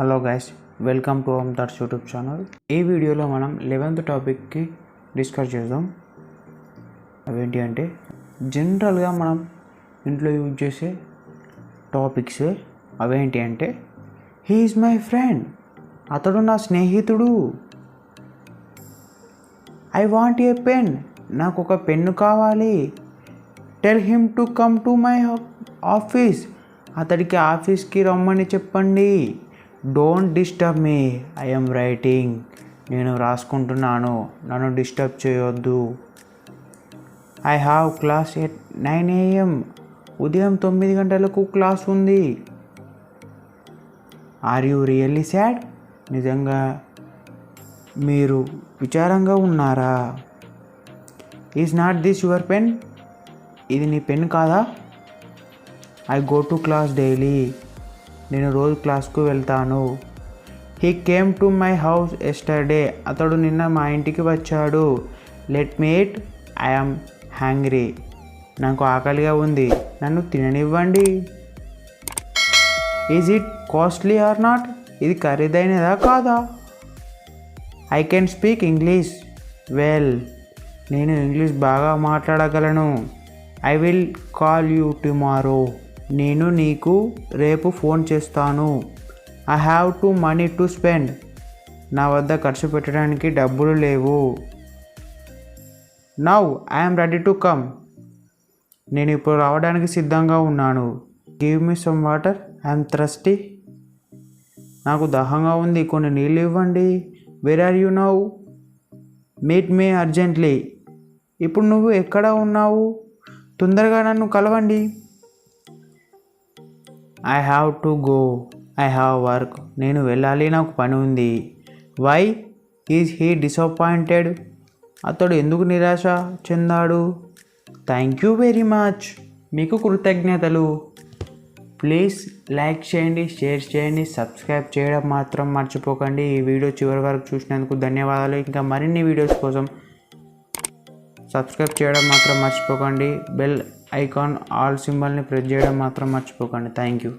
Hello guys welcome to home thirst YouTube channel ఈ వీడియోలో మనం లెవెన్త్ టాపిక్కి డిస్కస్ చేద్దాం. అవేంటి అంటే జనరల్గా మనం ఇంట్లో యూజ్ చేసే టాపిక్స్ అవేంటి అంటే హీఈస్ మై ఫ్రెండ్ అతడు నా స్నేహితుడు. ఐ వాంట్ ఏ పెన్ నాకు ఒక పెన్ను కావాలి. Tell him to come to my office అతడికి ఆఫీస్కి రమ్మని చెప్పండి. Don't disturb me I'm writing నేను రాసుకుంటున్నాను. నన్ను డిస్టర్బ్ చేయొద్దు. I have class at nine AM ఉదయం తొమ్మిది గంటలకు క్లాస్ ఉంది. ఆర్ యూ రియల్లీ సాడ్ నిజంగా మీరు విచారంగా ఉన్నారా? Is not this your pen ఇది నీ పెన్ కాదా? I go to class daily నేను రోజు క్లాస్కు వెళ్తాను. He came to my house yesterday అతడు నిన్న మా ఇంటికి వచ్చాడు. లెట్ మీట్ ఐఎమ్ హ్యాంగ్రీ నాకు ఆకలిగా ఉంది. నన్ను తిననివ్వండి. Is it costly or not ఇది ఖరీదైనదా కాదా? I can speak English well నేను ఇంగ్లీష్ బాగా మాట్లాడగలను. I will call you tomorrow నేను నీకు రేపు ఫోన్ చేస్తాను. I have to money to spend నా వద్ద ఖర్చు పెట్టడానికి డబ్బులు లేవు. Now I'm ready to come నేను ఇప్పుడు రావడానికి సిద్ధంగా ఉన్నాను. Give me some water I'm thirsty నాకు దాహంగా ఉంది. కొన్ని నీళ్ళు ఇవ్వండి. Where are you now meet me urgently ఇప్పుడు నువ్వు ఎక్కడ ఉన్నావు? తొందరగా నన్ను కలవండి. I have to go I have work నేను వెళ్ళాలి నాకు పని ఉంది. వై ఈజ్ హీ డిసప్పాయింటెడ్ అతడు ఎందుకు నిరాశ చెందాడు? థ్యాంక్ యూ వెరీ మచ్ మీకు కృతజ్ఞతలు. ప్లీజ్ లైక్ చేయండి షేర్ చేయండి సబ్స్క్రైబ్ చేయడం మాత్రం మర్చిపోకండి. ఈ వీడియో చివరి వరకు చూసినందుకు ధన్యవాదాలు. ఇంకా మరిన్ని వీడియోస్ కోసం సబ్స్క్రైబ్ చేయడం మాత్రం మర్చిపోకండి. బెల్ ఐకాన్ ఆల్ సింబల్ని ప్రెస్ చేయడం మాత్రం మర్చిపోకండి. Thank you